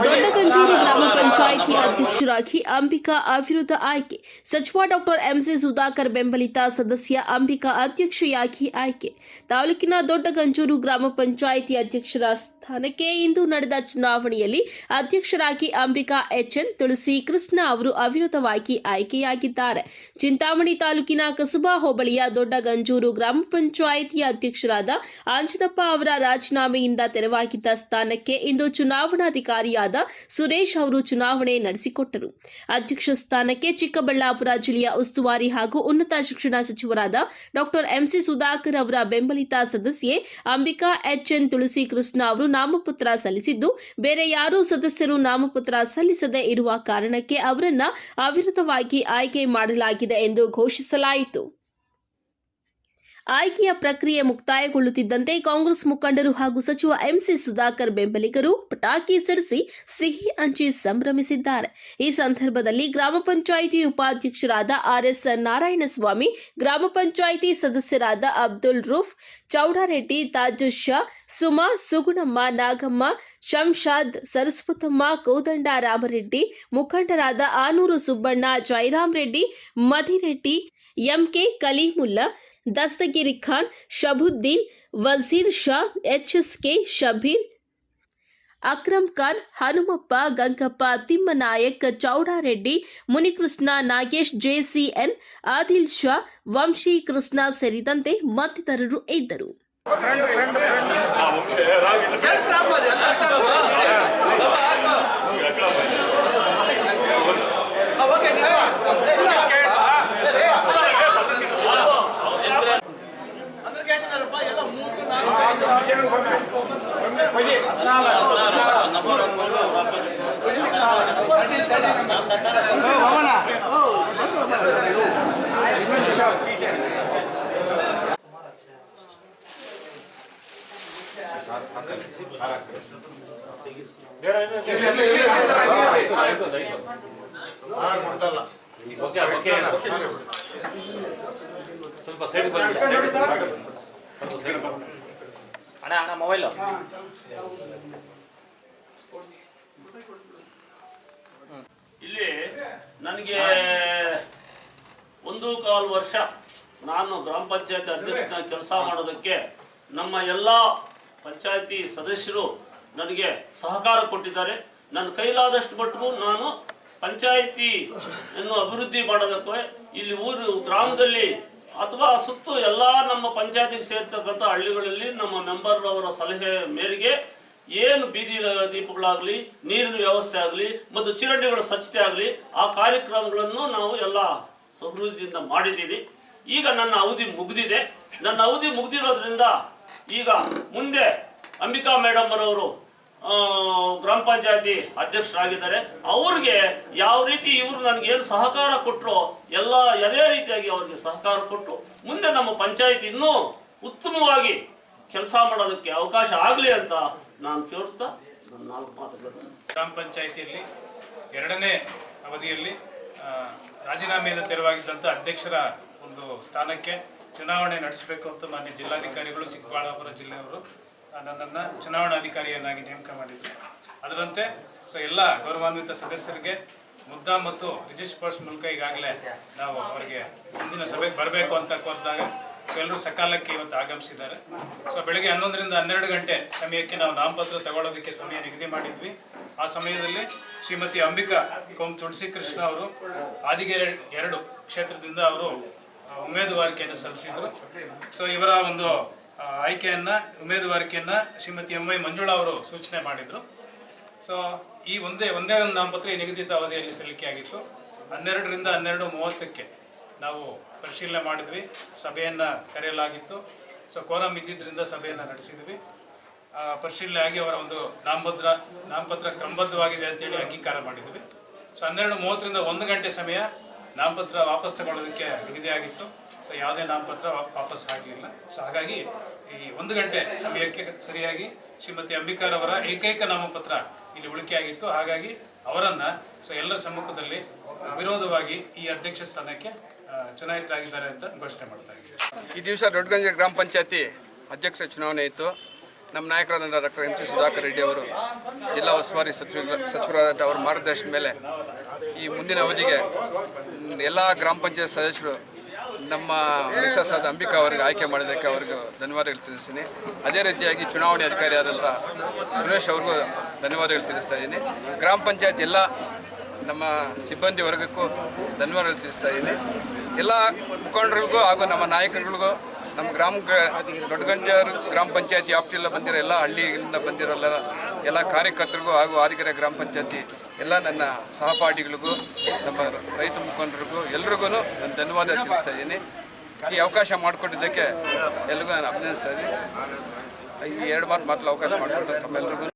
ದೊಡ್ಡಗಂಜೂರು ಗ್ರಾಮ ಪಂಚಾಯಿತಿ ಅಧ್ಯಕ್ಷರಾಗಿ ಅಂಬಿಕಾ ಅವಿರುದ್ಧ ಆಯ್ಕೆ ಸಚಿವ ಡಾಕ್ಟರ್ ಎಂಸಿ ಸುಧಾಕರ್ ಬೆಂಬಲಿತ ಸದಸ್ಯ ಅಂಬಿಕಾ ಅಧ್ಯಕ್ಷೆಯಾಗಿ ಆಯ್ಕೆ ತಾಲೂಕಿನ ದೊಡ್ಡಗಂಜೂರು ಗ್ರಾಮ ಪಂಚಾಯಿತಿ ಅಧ್ಯಕ್ಷರ ಸ್ಥಾನಕ್ಕೆ ಇಂದು ನಡೆದ ಚುನಾವಣೆಯಲ್ಲಿ ಅಧ್ಯಕ್ಷರಾಗಿ ಅಂಬಿಕಾ ಎಚ್ ಎನ್ ತುಳಸಿ ಕೃಷ್ಣ ಅವರು ಅವಿರೋಧವಾಗಿ ಆಯ್ಕೆಯಾಗಿದ್ದಾರೆ. ಚಿಂತಾಮಣಿ ತಾಲೂಕಿನ ಕಸಬಾ ಹೋಬಳಿಯ ದೊಡ್ಡಗಂಜೂರು ಗ್ರಾಮ ಪಂಚಾಯಿತಿಯ ಅಧ್ಯಕ್ಷರಾದ ಆಂಜನಪ್ಪ ಅವರ ರಾಜೀನಾಮೆಯಿಂದ ತೆರವಾಗಿದ್ದ ಸ್ಥಾನಕ್ಕೆ ಇಂದು ಚುನಾವಣಾಧಿಕಾರಿಯಾದ ಸುರೇಶ್ ಅವರು ಚುನಾವಣೆ ನಡೆಸಿಕೊಟ್ಟರು. ಅಧ್ಯಕ್ಷ ಸ್ಥಾನಕ್ಕೆ ಚಿಕ್ಕಬಳ್ಳಾಪುರ ಜಿಲ್ಲೆಯ ಉಸ್ತುವಾರಿ ಹಾಗೂ ಉನ್ನತ ಶಿಕ್ಷಣ ಸಚಿವರಾದ ಡಾಕ್ಟರ್ ಎಂಸಿ ಸುಧಾಕರ್ ಅವರ ಬೆಂಬಲಿತ ಸದಸ್ಯೆ ಅಂಬಿಕಾ ಎಚ್ ಎನ್ ತುಳಸಿ ಕೃಷ್ಣ ಅವರು ನಾಮಪತ್ರ ಸಲ್ಲಿಸಿದ್ದು, ಬೇರೆ ಯಾರೂ ಸದಸ್ಯರು ನಾಮಪತ್ರ ಸಲ್ಲಿಸದೇ ಇರುವ ಕಾರಣಕ್ಕೆ ಅವರನ್ನ ಅವಿರತವಾಗಿ ಆಯ್ಕೆ ಮಾಡಲಾಗಿದೆ ಎಂದು ಘೋಷಿಸಲಾಯಿತು. ಆಯ್ಕೆಯ ಪ್ರಕ್ರಿಯೆ ಮುಕ್ತಾಯಗೊಳ್ಳುತ್ತಿದ್ದಂತೆ ಕಾಂಗ್ರೆಸ್ ಮುಖಂಡರು ಹಾಗೂ ಸಚಿವ ಎಂಸಿ ಸುಧಾಕರ್ ಬೆಂಬಲಿಗರು ಪಟಾಕಿ ಸಿಡಿಸಿ ಸಿಹಿ ಹಂಚಿ ಸಂಭ್ರಮಿಸಿದ್ದಾರೆ. ಈ ಸಂದರ್ಭದಲ್ಲಿ ಗ್ರಾಮ ಪಂಚಾಯಿತಿ ಉಪಾಧ್ಯಕ್ಷರಾದ ಆರ್ಎಸ್ ನಾರಾಯಣಸ್ವಾಮಿ, ಗ್ರಾಮ ಪಂಚಾಯಿತಿ ಸದಸ್ಯರಾದ ಅಬ್ದುಲ್ ರೂಫ್, ಚೌಡಾರೆಡ್ಡಿ ತಾಜ್ ಶಾ ಸುಮಾ ಸುಗುಣಮ್ಮ ನಾಗಮ್ಮ ಶಂಷಾದ್ ಸರಸ್ವತಮ್ಮ, ಕೋದಂಡ ರಾಮರೆಡ್ಡಿ, ಮುಖಂಡರಾದ Anuru Subbanna Jayaram Reddy Madhireddy M K Kaleemulla Dastagiri Khan Shabuddin Wazeer Shah H S K Shabeer Akram Khan Hanumappa Gangappa Thimmanayak Chowdareddy Munikrishna Nagesh J C N Adil Shah Vamshi Krishna ಸೇರಿದಂತೆ ಮತ್ತಿತರರು ಇದ್ದರು. ಸ್ವಲ್ಪ side ಬನ್ನಿ ಸ್ವಲ್ಪ side ಅಣ್ಣ ಅಣ್ಣ mobile ನನಗೆ ಒಂದು ಕಾಲು ವರ್ಷ ನಾನು ಗ್ರಾಮ ಪಂಚಾಯತ್ ಅಧ್ಯಕ್ಷನ ಕೆಲಸ ಮಾಡೋದಕ್ಕೆ ನಮ್ಮ ಎಲ್ಲ ಪಂಚಾಯತಿ ಸದಸ್ಯರು ನನಗೆ ಸಹಕಾರ ಕೊಟ್ಟಿದ್ದಾರೆ. ನನ್ನ ಕೈಲಾದಷ್ಟು ಮಟ್ಟಿಗೂ ನಾನು ಪಂಚಾಯತಿ ಅನ್ನು ಅಭಿವೃದ್ಧಿ ಮಾಡೋದಕ್ಕೆ ಇಲ್ಲಿ ಊರು ಗ್ರಾಮದಲ್ಲಿ ಅಥವಾ ಸುತ್ತು ಎಲ್ಲ ನಮ್ಮ ಪಂಚಾಯತಿಗೆ ಸೇರ್ತಕ್ಕಂಥ ಹಳ್ಳಿಗಳಲ್ಲಿ ನಮ್ಮ ಮೆಂಬರ್ ಅವರ ಸಲಹೆ ಮೇರೆಗೆ ಏನು ಬೀದಿ ದೀಪಗಳಾಗಲಿ, ನೀರಿನ ವ್ಯವಸ್ಥೆ ಆಗಲಿ, ಮತ್ತು ಚಿರಂಡಿಗಳ ಸ್ವಚ್ಛತೆ ಆಗಲಿ, ಆ ಕಾರ್ಯಕ್ರಮಗಳನ್ನು ನಾವು ಎಲ್ಲ ಸಹೃದಯದಿಂದ ಮಾಡಿದ್ದೀವಿ. ಈಗ ನನ್ನ ಅವಧಿ ಮುಗಿದಿದೆ. ನನ್ನ ಅವಧಿ ಮುಗಿದಿರೋದ್ರಿಂದ ಈಗ ಮುಂದೆ ಅಂಬಿಕಾ ಮೇಡಮ್ ಅವರು ಗ್ರಾಮ ಪಂಚಾಯತಿ ಅಧ್ಯಕ್ಷರಾಗಿದ್ದಾರೆ. ಅವ್ರಿಗೆ ಯಾವ ರೀತಿ ಇವರು ನನಗೆ ಏನು ಸಹಕಾರ ಕೊಟ್ಟರು ಎಲ್ಲ ಅದೇ ರೀತಿಯಾಗಿ ಅವ್ರಿಗೆ ಸಹಕಾರ ಕೊಟ್ಟು, ಮುಂದೆ ನಮ್ಮ ಪಂಚಾಯತಿ ಇನ್ನೂ ಉತ್ತಮವಾಗಿ ಕೆಲಸ ಮಾಡೋದಕ್ಕೆ ಅವಕಾಶ ಆಗಲಿ ಅಂತ ನಾನು ಕೇಳ್ತಾ ನನ್ನ ನಾಲ್ಕು ಮಾತುಗಳನ್ನು. ಗ್ರಾಮ ಪಂಚಾಯಿತಿಯಲ್ಲಿ ಎರಡನೇ ಅವಧಿಯಲ್ಲಿ ರಾಜೀನಾಮೆಯಿಂದ ತೆರವಾಗಿದ್ದಂಥ ಅಧ್ಯಕ್ಷರ ಒಂದು ಸ್ಥಾನಕ್ಕೆ ಚುನಾವಣೆ ನಡೆಸಬೇಕು ಅಂತ ಮಾನ್ಯ ಜಿಲ್ಲಾಧಿಕಾರಿಗಳು ಚಿಕ್ಕಬಳ್ಳಾಪುರ ಜಿಲ್ಲೆಯವರು ನನ್ನನ್ನು ನನ್ನನ್ನು ಚುನಾವಣಾಧಿಕಾರಿಯನ್ನಾಗಿ ನೇಮಕ ಮಾಡಿದ್ದರು ಅದರಂತೆ, ಸೊ ಎಲ್ಲ ಗೌರವಾನ್ವಿತ ಸದಸ್ಯರಿಗೆ ಮುದ್ದಾ ಮತ್ತು ರಿಜಿಸ್ಟ್ ಪರ್ಸ್ ಮೂಲಕ ಈಗಾಗಲೇ ನಾವು ಅವರಿಗೆ ಮುಂದಿನ ಸಭೆಗೆ ಬರಬೇಕು ಅಂತ ಕೋರಿದಾಗ ಸೊ ಎಲ್ಲರೂ ಸಕಾಲಕ್ಕೆ ಇವತ್ತು ಆಗಮಿಸಿದ್ದಾರೆ. ಸೊ ಬೆಳಗ್ಗೆ ಹನ್ನೊಂದರಿಂದ ಹನ್ನೆರಡು ಗಂಟೆ ಸಮಯಕ್ಕೆ ನಾವು ನಾಮಪತ್ರ ತಗೊಳ್ಳೋದಕ್ಕೆ ಸಮಯ ನಿಗದಿ ಮಾಡಿದ್ವಿ. ಆ ಸಮಯದಲ್ಲಿ ಶ್ರೀಮತಿ ಅಂಬಿಕಾ ಕೋಮ್ ತುಳಸಿ ಕೃಷ್ಣ ಅವರು ಆದಿಗೆರೆ ಎರಡು ಕ್ಷೇತ್ರದಿಂದ ಅವರು ಉಮೇದುವಾರಿಕೆಯನ್ನು ಸಲ್ಲಿಸಿದ್ರು. ಸೊ ಇವರ ಒಂದು ಆಯ್ಕೆಯನ್ನು, ಉಮೇದುವಾರಿಕೆಯನ್ನು ಶ್ರೀಮತಿ ಎಂ ವೈ ಮಂಜುಳಾ ಅವರು ಸೂಚನೆ ಮಾಡಿದ್ರು. ಸೊ ಈ ಒಂದೇ ಒಂದೇ ಒಂದು ನಾಮಪತ್ರ ಈ ನಿಗದಿತ ಅವಧಿಯಲ್ಲಿ ಸಲ್ಲಿಕೆಯಾಗಿತ್ತು. ಹನ್ನೆರಡರಿಂದ ಹನ್ನೆರಡು ಮೂವತ್ತಕ್ಕೆ ನಾವು ಪರಿಶೀಲನೆ ಮಾಡಿದ್ವಿ. ಸಭೆಯನ್ನು ಕರೆಯಲಾಗಿತ್ತು. ಸೊ ಕೋರಂ ಇದ್ದಿದ್ದರಿಂದ ಸಭೆಯನ್ನು ನಡೆಸಿದ್ವಿ. ಪರಿಶೀಲನೆ ಆಗಿ ಅವರ ಒಂದು ನಾಮಪತ್ರ ನಾಮಪತ್ರ ಕ್ರಮಬದ್ಧವಾಗಿದೆ ಅಂತೇಳಿ ಅಂಗೀಕಾರ ಮಾಡಿದ್ವಿ. ಸೊ ಹನ್ನೆರಡು ಮೂವತ್ತರಿಂದ ಒಂದು ಗಂಟೆ ಸಮಯ ನಾಮಪತ್ರ ವಾಪಸ್ ತಗೊಳ್ಳೋದಕ್ಕೆ ನಿಗದಿಯಾಗಿತ್ತು. ಸೊ ಯಾವುದೇ ನಾಮಪತ್ರ ವಾಪಸ್ ಆಗಲಿಲ್ಲ ಸೊ ಹಾಗಾಗಿ ಈ ಒಂದು ಗಂಟೆ ಸಮಯಕ್ಕೆ ಸರಿಯಾಗಿ ಶ್ರೀಮತಿ ಅಂಬಿಕಾರವರ ಏಕೈಕ ನಾಮಪತ್ರ ಇಲ್ಲಿ ಉಳಿಕೆಯಾಗಿತ್ತು. ಹಾಗಾಗಿ ಅವರನ್ನು ಸೊ ಎಲ್ಲರ ಸಮ್ಮುಖದಲ್ಲಿ ಅವಿರೋಧವಾಗಿ ಈ ಅಧ್ಯಕ್ಷ ಸ್ಥಾನಕ್ಕೆ ಚುನಾಯಿತರಾಗಿದ್ದಾರೆ ಅಂತ ಘೋಷಣೆ ಮಾಡ್ತಾ ಇದ್ದೀವಿ ಈ ದಿವಸ ದೊಡ್ಡಗಂಜೆ ಗ್ರಾಮ ಪಂಚಾಯತಿ ಅಧ್ಯಕ್ಷ ಚುನಾವಣೆ ಇತ್ತು. ನಮ್ಮ ನಾಯಕರಾದ doctor M C Sudhakar Reddy ಅವರು, ಜಿಲ್ಲಾ ಉಸ್ತುವಾರಿ ಸಚಿವ ಸಚಿವರಾದಂಥ ಅವರ ಮಾರ್ಗದರ್ಶನ ಮೇಲೆ ಈ ಮುಂದಿನ ಅವಧಿಗೆ ಎಲ್ಲ ಗ್ರಾಮ ಪಂಚಾಯತ್ ಸದಸ್ಯರು ನಮ್ಮ ಮಿಸಸ್ ಆದ ಅಂಬಿಕಾ ಅವರಿಗೆ ಆಯ್ಕೆ ಮಾಡಿದ್ದಕ್ಕೆ ಧನ್ಯವಾದ ಧನ್ಯವಾದಗಳು ತಿಳಿಸ್ತೀನಿ. ಅದೇ ರೀತಿಯಾಗಿ ಚುನಾವಣೆ ಅಧಿಕಾರಿಯಾದಂಥ ಸುರೇಶ್ ಅವ್ರಿಗೂ ಧನ್ಯವಾದಗಳು ತಿಳಿಸ್ತಾ ಇದ್ದೀನಿ. ಗ್ರಾಮ ಪಂಚಾಯತ್ ಎಲ್ಲ ನಮ್ಮ ಸಿಬ್ಬಂದಿ ವರ್ಗಕ್ಕೂ ಧನ್ಯವಾದಗಳು ತಿಳಿಸ್ತಾ ಇದ್ದೀನಿ. ಎಲ್ಲ ಮುಖಂಡರಿಗೂ ಹಾಗೂ ನಮ್ಮ ನಾಯಕರುಗಳಿಗೂ, ನಮ್ಮ ಗ್ರಾಮ ದೊಡ್ಡಗಂಜಾರು ಗ್ರಾಮ ಪಂಚಾಯತಿ ವ್ಯಾಪ್ತಿಯಲ್ಲ ಬಂದಿರೋ ಎಲ್ಲ ಹಳ್ಳಿಯಿಂದ ಬಂದಿರೋಲ್ಲ ಎಲ್ಲ ಕಾರ್ಯಕರ್ತರಿಗೂ ಹಾಗೂ ಆದಿಗೆರೆ ಗ್ರಾಮ ಪಂಚಾಯತಿ ಎಲ್ಲ ನನ್ನ ಸಹಪಾಠಿಗಳಿಗೂ, ನಮ್ಮ ರೈತ ಮುಖಂಡರಿಗೂ ಎಲ್ರಿಗೂ ನಾನು ಧನ್ಯವಾದ ತಿಳಿಸ್ತಾ ಇದ್ದೀನಿ. ಈ ಅವಕಾಶ ಮಾಡಿಕೊಟ್ಟಿದ್ದಕ್ಕೆ ಎಲ್ರಿಗೂ ನಾನು ಅಭಿನಂದಿಸ್ತಾ ಇದ್ದೀನಿ. ಈ ಎರಡು ಮಾತು ಮಾತ್ರ ಅವಕಾಶ ಮಾಡಿಕೊಟ್ಟು ತಮ್ಮೆಲ್ಲರಿಗೂ